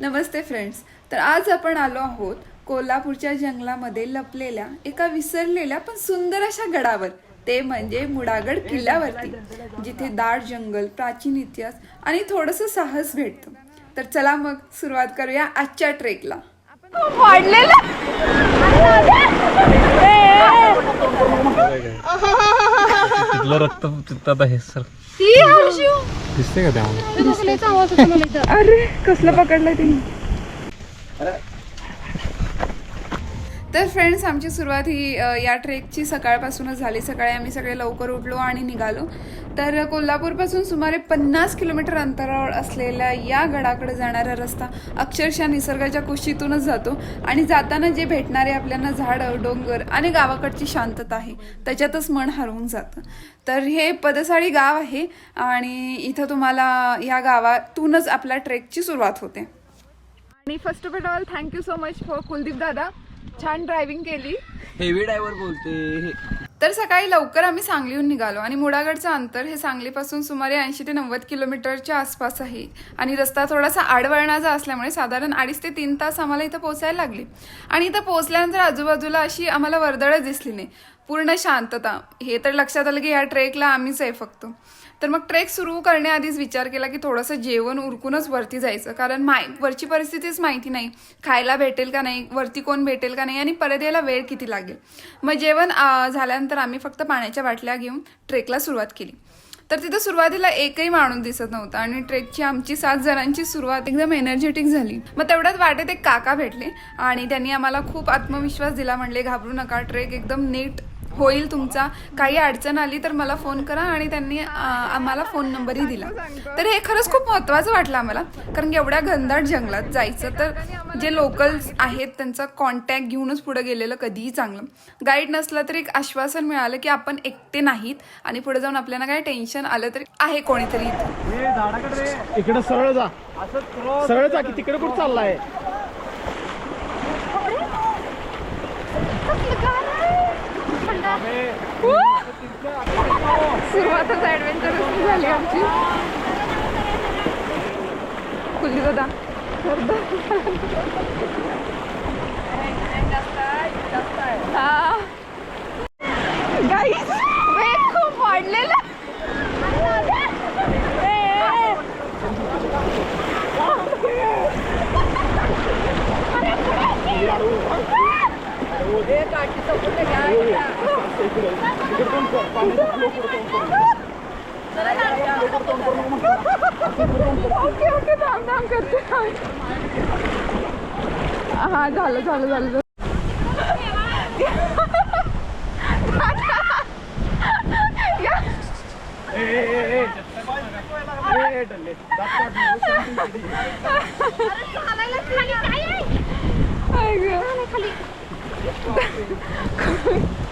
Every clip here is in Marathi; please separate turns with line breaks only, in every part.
नमस्ते फ्रेंड्स तर आज आपण आलो आहोत कोल्हापूरच्या जंगलामध्ये लपलेल्या एका विसरलेल्या पण सुंदर अशा गडावर. ते म्हणजे मुडागड किल्ल्यावरती जिथे दाट जंगल प्राचीन इतिहास आणि थोडंसं साहस भेटतं. तर चला मग सुरुवात करूया आजच्या ट्रेकला
रक्त आहे सर. दिसते का त्यामध्ये?
अरे कसलं पकडलं तिने? तर फ्रेंड्स आमची सुरुवात ही या ट्रेकची सकाळपासूनच झाली. सकाळी आम्ही सगळे लवकर उठलो आणि निघालो. तर कोल्हापूरपासून सुमारे पन्नास किलोमीटर अंतरावर असलेल्या या गडाकडे जाणारा रस्ता अक्षरशः निसर्गाच्या कुशीतूनच जातो आणि जाताना जे भेटणारे आपल्याला झाडं डोंगर आणि गावाकडची शांतता आहे त्याच्यातच मन हरवून जातं. तर हे पदसाळी गाव आहे आणि इथं तुम्हाला या गावातूनच आपल्या ट्रेकची सुरुवात होते. आणि first of all thank you so much for Kuldeep दादा. छान ड्रायव्हिंग केली.
हेवी ड्रायव्हर बोलते
तर सकाळी लवकर आम्ही सांगलीहून निघालो आणि मुडागडचं अंतर हे सांगलीपासून सुमारे ऐंशी ते नव्वद किलोमीटरच्या आसपास आहे. आणि रस्ता थोडासा आडवळणाचा असल्यामुळे साधारण अडीच ते तीन तास आम्हाला इथं पोहोचायला लागले. आणि इथं पोहोचल्यानंतर आजूबाजूला अशी आम्हाला वर्दळच दिसली नाही. पूर्ण शांतता. हे तर लक्षात आलं की या ट्रेकला आम्हीच आहे फक्त. तर मग ट्रेक सुरू करण्याआधीच विचार केला की थोडंसं जेवण उरकूनच वरती जायचं. कारण माय वरची परिस्थितीच माहिती नाही. खायला भेटेल का नाही? वरती कोण भेटेल का नाही? आणि परत यायला वेळ किती लागेल? मग जेवण झाल्यानंतर आम्ही फक्त पाण्याच्या बाटल्या घेऊन ट्रेकला सुरुवात केली. तर तिथं सुरुवातीला एकही माणूस दिसत नव्हता आणि ट्रेकची आमची सात जणांची सुरुवात एकदम एनर्जेटिक झाली. मग तेवढ्यात वाटेत एक काका भेटले आणि त्यांनी आम्हाला खूप आत्मविश्वास दिला. म्हणले घाबरू नका ट्रेक एकदम नीट होईल तुमचा. काही अडचण आली तर मला फोन करा आणि त्यांनी आम्हाला फोन नंबरही दिला. तर हे खरंच खूप महत्त्वाचं वाटलं आम्हाला. कारण की एवढ्या घनदाट जंगलात जायचं तर जे लोकल्स आहेत त्यांचा कॉन्टॅक्ट घेऊनच पुढे गेलेलं कधीही चांगलं. गाईड नसलं तर एक आश्वासन मिळालं की आपण एकटे नाहीत आणि पुढे जाऊन आपल्याला काय टेन्शन आलं तरी आहे कोणीतरी इथं.
इकडे सरळ जा. सरळ जा की तिकडे कुठं चाललाय?
सुरुवातच ऍडव्हेंचर झाली आमची. कुल्ली दादा. हा. ओके ओके थांब थांब करते हा झालं झालं झालं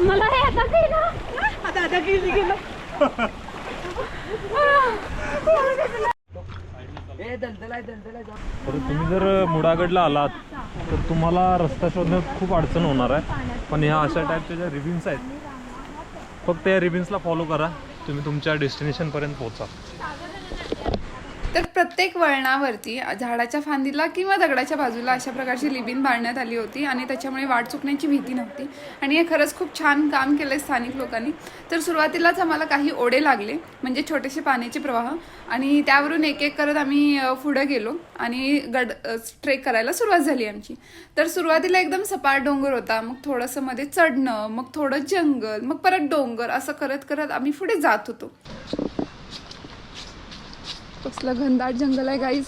मला गेलं
तुम्ही जर मुडागडला आलात तर तुम्हाला रस्ता शोधण्यात खूप अडचण होणार आहे. पण ह्या अशा टाईपच्या ज्या रिबिन्स आहेत फक्त या रिबिन्सला फॉलो करा. तुम्ही तुमच्या डेस्टिनेशनपर्यंत पोहोचा.
तर प्रत्येक वळणावरती झाडाच्या फांदीला किंवा दगडाच्या बाजूला अशा प्रकारची लिबिन बांधण्यात आली होती आणि त्याच्यामुळे वाट चुकण्याची भीती नव्हती. आणि हे खरंच खूप छान काम केलं स्थानिक लोकांनी. तर सुरुवातीलाच आम्हाला काही ओढे लागले म्हणजे छोटेसे पाण्याचे प्रवाह. आणि त्यावरून एक एक करत आम्ही पुढं गेलो आणि गड ट्रेक करायला सुरुवात झाली आमची. तर सुरुवातीला एकदम सपाट डोंगर होता मग थोडंसं मध्ये चढणं मग थोडं जंगल मग परत डोंगर असं करत करत आम्ही पुढे जात होतो. कसलं घनदाट जंगल आहे गाईज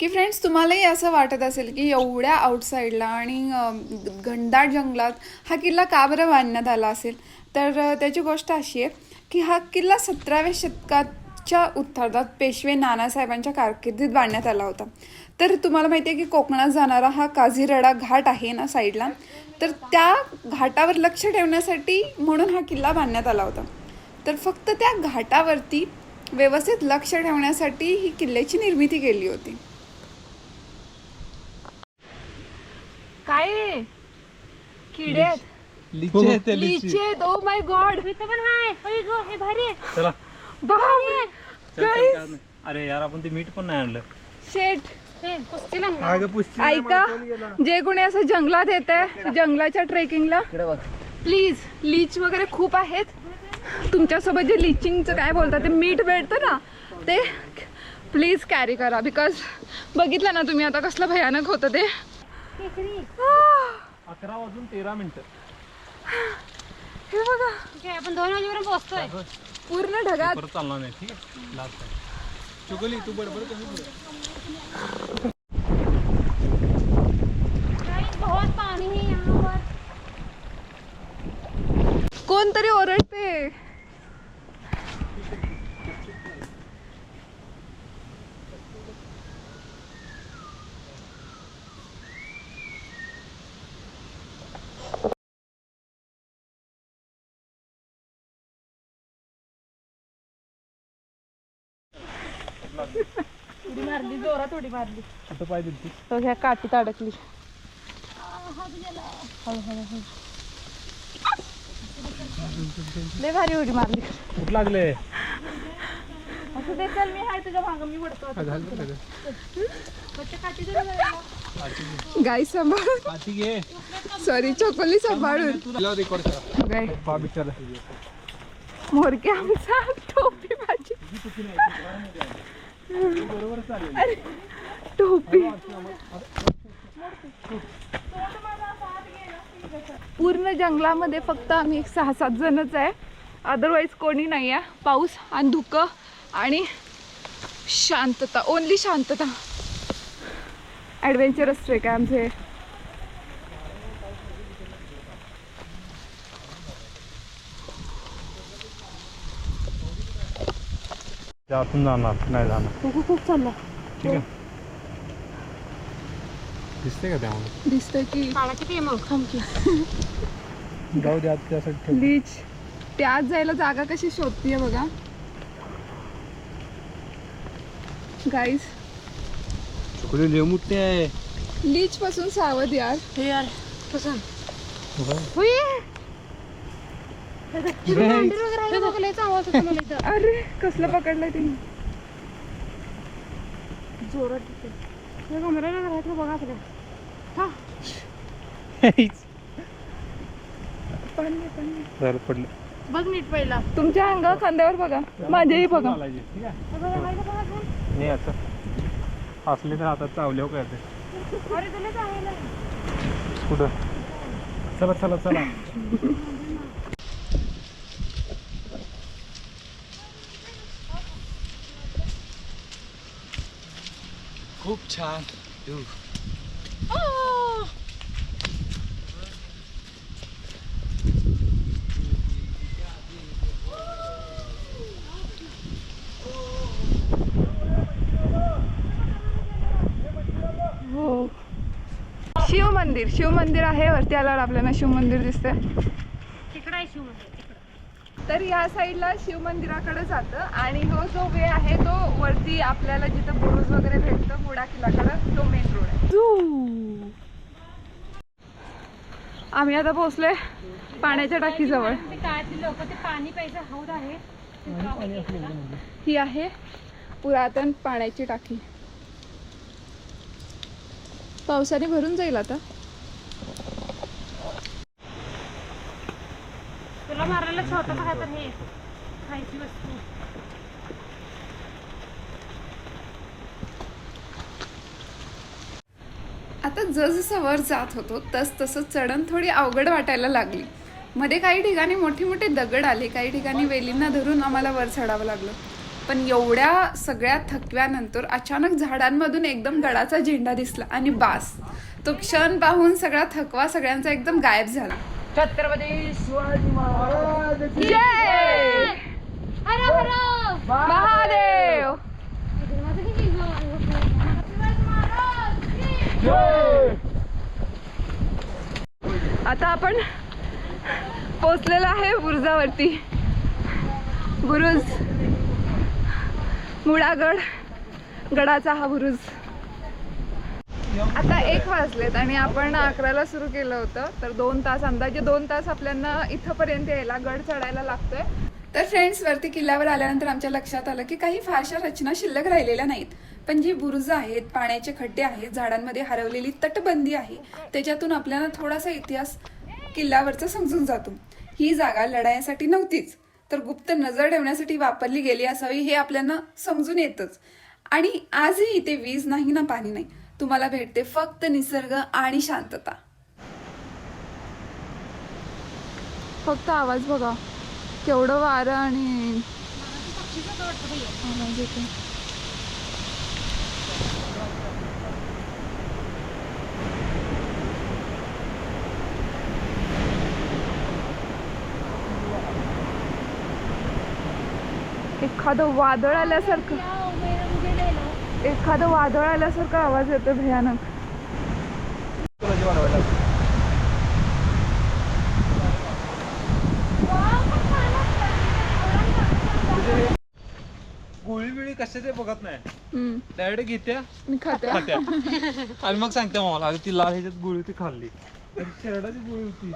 की फ्रेंड्स तुम्हालाही असं वाटत असेल की एवढ्या आउटसाईडला आणि घनदाट जंगलात हा किल्ला का बरं बांधण्यात आला असेल? तर त्याची गोष्ट अशी आहे की हा किल्ला सतराव्या शतकाच्या उत्तरार्धात पेशवे नानासाहेबांच्या कारकिर्दीत बांधण्यात आला होता. तर तुम्हाला माहिती आहे की कोकणात जाणारा हा काझीरडा घाट आहे ना साईडला? तर त्या घाटावर लक्ष ठेवण्यासाठी म्हणून हा किल्ला बांधण्यात आला होता. तर फक्त त्या घाटावरती व्यवस्थित लक्ष ठेवण्यासाठी ही किल्ल्याची निर्मिती केली होती.
काय? किडे आहेत.
लिचे
ओ माय गॉड
इथं पण हाय. होय गो हे भारी आहे.
चला.
बापरे.
अरे यार आपण ते मीठ पण नाही आणलं.
शेट
हे,
ऐका जे कोणी असं जंगलात येत आहे जंगलाच्या ट्रेकिंगला
इकडे बघ.
प्लीज लीच वगैरे खूप आहेत. तुमच्यासोबत जे लिचिंगचं काय बोलतात ते मीठ भेटतं ना ते प्लीज कॅरी करा बिकॉज बघितलं ना तुम्ही आता कसलं भयानक होतं ते.
अकरा वाजून तेरा मिनिटं.
हे बघा.
आपण दोन वाजेपर्यंत पोहोचतोय.
पूर्ण ढगात.
चालणार नाही ठीक आहे? लास्ट आहे
चुकली तू बडबड कमी बोल.
बहुत पाणी है यहाँ पर
कोणतरी ओरडते उडी मारली जोरात उडी मारली
कुठं तो
ह्या काठीत अडकली. लय भारी उडी मारली.
कुठं लागले?
असं ते चल मी हाय तुझ्या मागं मी पडतो गाई सांभाळून
पाठी घे.
सॉरी चकोली सांभाळून.
तुला रेकॉर्ड करा.
काय
पा बिचारा.
मोरके आमचा टोपी माझी. टोपी. पूर्ण जंगलामध्ये फक्त आम्ही एक सहा सात जणच आहे. अदरवाईज कोणी नाही आहे पाऊस आणि धुकं आणि शांतता. ओनली शांतता. ॲडव्हेंचरस ट्रेक आहे आमचे.
आतून जाणार नाही जाणार
खूप खूप चाललं
ठीक आहे दिसते का त्यामध्ये
दिसतं की
काळा किती आहे मग
थांबकी
जाऊ दे आत त्यासाठी ठेव
लीच ते आत जायला जागा कशी शोधतीये बघा गाईज
चुकली लय मोठी आहे
लीच पासून सावध यार
हे यार कसं
हुई.
हे बघ, लयच आवाज होतो मला इथं.
अरे कसलं पकडलंय तिने?
जोरात. हे कमरेला बघा आपल्या.
झालं पडलं.
बघ नीट पहिला.
तुमच्या अंगा खांद्यावर बघा. माझ्याही बघा.
हे.
नाही आता. असले तर हातात चावल्यावर काय ते.
चांगलं आहे.
कुठं? चला चला चला.
Ew.
हो शिव मंदिर शिव मंदिर आहे वरती आल्यावर आपल्याला शिव मंदिर दिसतंय
तिकडं आहे शिव मंदिर, तिकडं.
तर या साईडला शिव मंदिराकडे जातं आणि हो जो वे आहे तो वरती आपल्याला जिथं बुरुज वगैरे भेटतं मुडा किल्ल्याकडं तो मेन रोड आहे. आम्ही आता पोहोचले पाण्याच्या टाकीजवळ.
लोक ते पाणी प्यायचं हौद आहे
ही आहे पुरातन पाण्याची टाकी. पावसाने भरून जाईल आता.
मारायला छोटा काय तर हे खायची वस्तू
आता जसजसं वर जात होतो तस तसं चढण थोडी अवघड वाटायला लागली. मध्ये काही ठिकाणी मोठे मोठे दगड आले काही ठिकाणी वेलींना धरून आम्हाला वर चढावं लागलं. पण एवढ्या सगळ्या थकव्यानंतर अचानक झाडांमधून एकदम गडाचा झेंडा दिसला आणि बास. तो क्षण पाहून सगळा थकवा सगळ्यांचा एकदम गायब झाला.
छत्रपती शिवाजी महाराज.
जय!
हर हर!
महादेव! आता आपण पोचलेलं आहे बुरुजावरती. बुरुज मुळागड गडाचा हा बुरुज. आता एक वाजलेत आणि आपण अकराला सुरू केलं होतं. तर दोन तास अंदाजे दोन तास आपल्याला इथंपर्यंत यायला गड चढायला लागतोय. तर फ्रेंड्स वरती किल्ल्यावर आल्यानंतर आमच्या लक्षात आलं की काही फारशा रचना शिल्लक राहिलेल्या नाहीत. पण जी बुरुज आहेत पाण्याचे खड्डे आहेत झाडांमध्ये हरवलेली तटबंदी आहे त्याच्यातून आपल्याला थोडासा इतिहास किल्ल्यावरचा समजून जातो. ही जागा लढाईसाठी नव्हतीच तर गुप्त नजर ठेवण्यासाठी वापरली गेली असावी हे आपल्याला समजून येतच. आणि आजही इथे वीज नाही ना पाणी नाही. तुम्हाला भेटते फक्त निसर्ग आणि शांतता. फक्त आवाज बघा. केवढं वारं आणि एखादं वादळ आल्यासारखं. एखादं वादळ आल्यासारखं आवाज येतो भयानक.
गोळी बिळी कशाचे बघत नाही.
हम्म,
डायरेक्ट घेत्या? खात्या. आणि मग सांगते मला ती लाल ह्याच्यात गोळी होती खाल्ली. तर शेरडाची गोळी होती.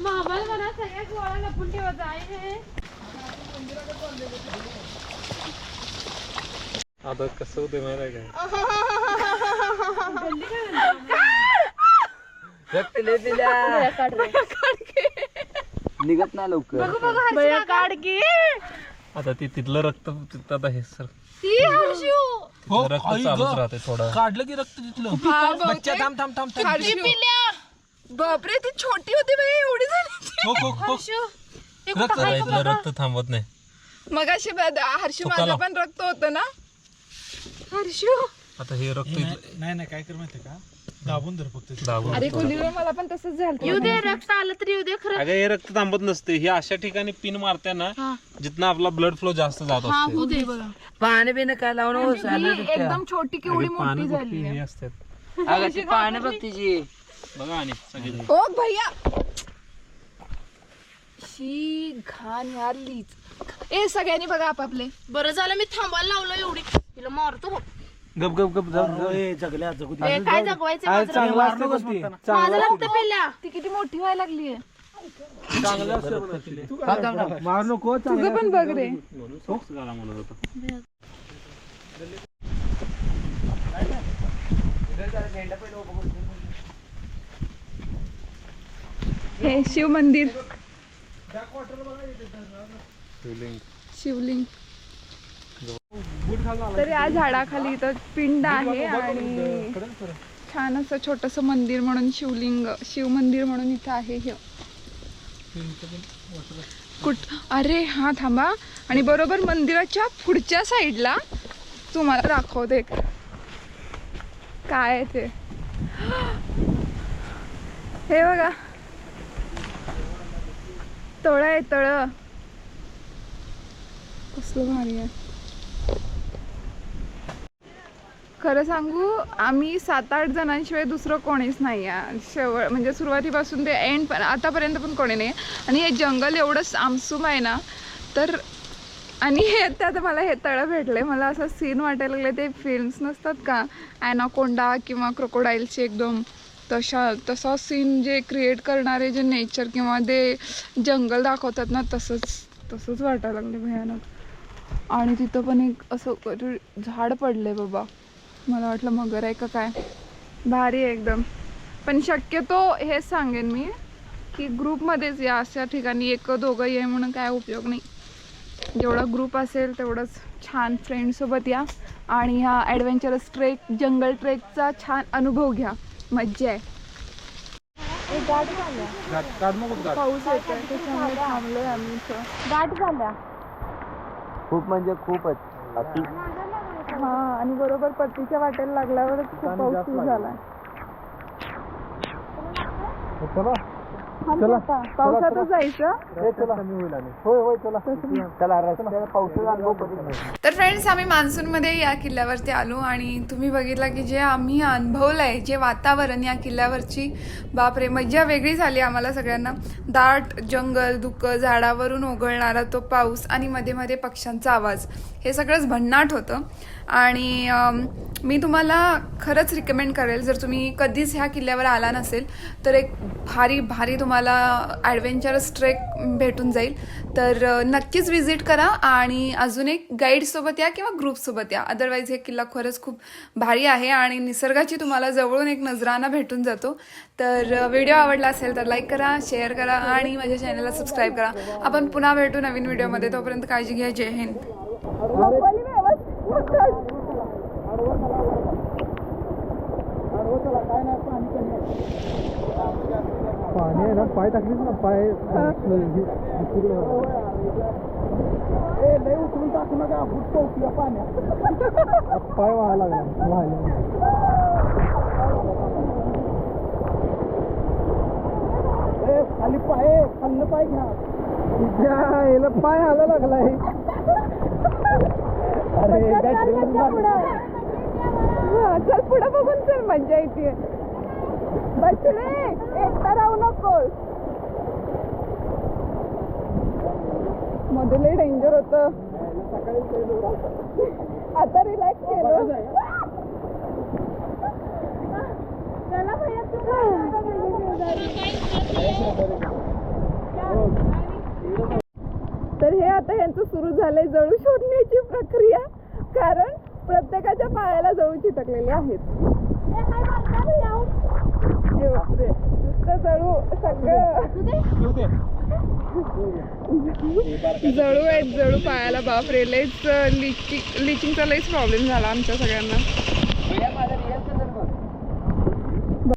बाबाला म्हणा सगळ्या गोळा लपून ठेवत आहे.
आता कसं होते माहिती काय
निघत नाही लवकर.
आता ती तिथलं रक्त तिथं आता हे सर तिथलं रक्त चालूच राहते थोडं.
काढलं की रक्त तिथलं. बच्चा थांब थांब थांब थांब.
बापरे ती छोटी होती बाई एवढी झाली
हो हो हो.
इथलं रक्त थांबत नाही.
मग अशी हर्षू माझं. पण रक्त होतं ना?
आता हे रक्त इथलं
नाही नाही काय कर माहितीये का? दाबून धर फक्त ते.
दाबून
अरे कोलीवर मला पण तसंच झालं
येऊ दे रक्त आलं तरी येऊ दे खरं.
अगं हे रक्त थांबत नसते. हे अशा ठिकाणी पिन मारते ना जिथं आपला ब्लड फ्लो जास्त जात असते.
होऊ दे बघा.
पाणी बिन काय लावून
एकदम छोटी केवढी मोठी झाली.
हे असतात.
अगं ती पाणी बघ तिची.
बघा आणि सगळे.
ओ भैया. शी घाण यार लीच ए सगळ्यांनी बघा आपापले.
बरं झालं मी थांबायला लावलं एवढी. तिला मारतो बघ.
गप गप गप
जगल्या जगू
ए, काय जगवायचं माझं माझं लागतं पहिल्या
ती. किती मोठी व्हायला लागली
मार नको
तुझं पण बघ रे. हे शिव मंदिर.
शिवलिंग.
शिवलिंग. तर या झाडाखाली इथं पिंड आहे आणि छान असं छोटस मंदिर म्हणून शिवलिंग शिव मंदिर म्हणून इथं आहे हे. कुठ अरे हा थांबा. आणि बरोबर मंदिराच्या पुढच्या साईडला तुम्हाला दाखवते. काय आहे ते? हे बघा. तळ आहे तळ. कसलं भारी आहे. खरं सांगू आम्ही सात आठ जणांशिवाय दुसरं कोणीच नाही आहे. शेवट म्हणजे सुरुवातीपासून ते एंड पण आतापर्यंत पण कोणी नाही. आणि हे जंगल एवढं सामसूम आहे ना तर आणि हे त्यात मला हे तळं भेटले. मला असं सीन वाटायला लागले ते फिल्म्स नसतात का? ॲनाकोंडा किंवा क्रोकोडाईलचे एकदम तशा तसा सीन जे क्रिएट करणारे जे नेचर किंवा ते जंगल दाखवतात ना तसंच तसंच वाटायला लागले भयानक. आणि तिथं पण एक असं झाड पडलंय बाबा. मला वाटलं मगर आहे का काय? भारी आहे एकदम. पण शक्यतो हेच सांगेन मी की ग्रुपमध्येच या अशा ठिकाणी एक दोघं ये म्हणून काय उपयोग नाही. जेवढा ग्रुप असेल तेवढंच छान फ्रेंडसोबत या. आणि ह्या ॲडव्हेंचरस ट्रेक जंगल ट्रेकचा छान अनुभव घ्या. मज्जा आहे. गाठ झाल्या. पाऊस येतोय त्याच्यामुळे थांबलोय आम्ही इथं. गाठ झाल्या.
खूप म्हणजे खूपच. अति
हा आणि बरोबर पत्तीच्या वाटेला लागल्यावर खूप पाऊस सुरू झालाय.
होय चला चला
तर फ्रेंड्स आम्ही मान्सूनमध्ये या किल्ल्यावरती आलो आणि तुम्ही बघितलं की जे आम्ही अनुभवलं आहे जे वातावरण या किल्ल्यावरची बापरे मज्जा वेगळी झाली आम्हाला सगळ्यांना. दाट जंगल धुकं झाडावरून ओघळणारा तो पाऊस आणि मध्ये मध्ये पक्ष्यांचा आवाज. हे सगळंच भन्नाट होतं. आणि मी तुम्हाला खरंच रिकमेंड करेल जर तुम्ही कधीच ह्या किल्ल्यावर आला नसेल तर एक भारी भारी तुम्हाला ॲडव्हेंचरस ट्रेक भेटून जाईल. तर नक्कीच विजिट करा आणि अजून एक गाईडसोबत या किंवा ग्रुपसोबत या. अदरवाईज हे किल्ला खरंच खूप भारी आहे आणि निसर्गाची तुम्हाला जवळून एक नजराना भेटून जातो. तर व्हिडिओ आवडला असेल तर लाईक करा शेअर करा आणि माझ्या चॅनलला सबस्क्राईब करा. आपण पुन्हा भेटू नवीन व्हिडिओमध्ये तोपर्यंत काळजी घ्या. जय हिंद.
पाणी आहे ना पाय टाकलीच ना पाय. ए लय उचलून टाकू नका फुटतो या पाण्यात. पाय व्हायला लागला व्हायला ए खाली पाय खाल्लं पाय घ्या. याला पाय आला लागलाय. अरे
चल पुढे. बघून चल मजा येते. बसले एकटा राहू नकोस मध्ये डेंजर होत। आता रिलॅक्स केलं। तर हे आता यांचं सुरू झालंय जळू शोधण्याची प्रक्रिया कारण प्रत्येकाच्या पायाला जळू चिटकलेले आहेत. नुसतं जळू सगळं. जळू आहेत जळू पायाला बापरे लईच लिचिंग लिचिंगचा लईच प्रॉब्लेम झाला आमच्या सगळ्यांना.